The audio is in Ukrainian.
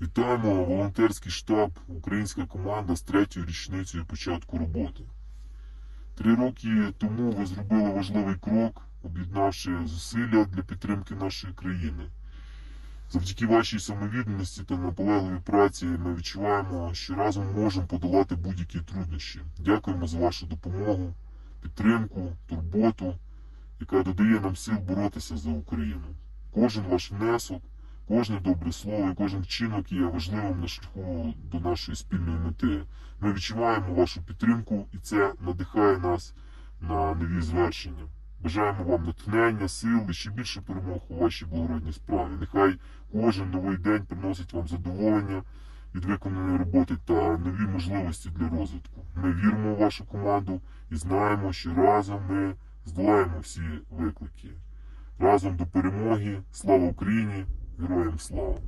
Вітаємо волонтерський штаб, українська команда з третьою річницею початку роботи. Три роки тому ви зробили важливий крок, об'єднавши зусилля для підтримки нашої країни. Завдяки вашій самовідданості та наполегливій праці ми відчуваємо, що разом можемо подолати будь-які труднощі. Дякуємо за вашу допомогу, підтримку, турботу, яка додає нам сил боротися за Україну. Кожен ваш внесок, кожне добре слово і кожен вчинок є важливим на шляху до нашої спільної мети. Ми відчуваємо вашу підтримку, і це надихає нас на нові звершення. Бажаємо вам натхнення, сил і ще більше перемог у вашій благородній справі. Нехай кожен новий день приносить вам задоволення від виконаної роботи та нові можливості для розвитку. Ми віримо у вашу команду і знаємо, що разом ми здолаємо всі виклики. Разом до перемоги. Слава Україні! Героям слава!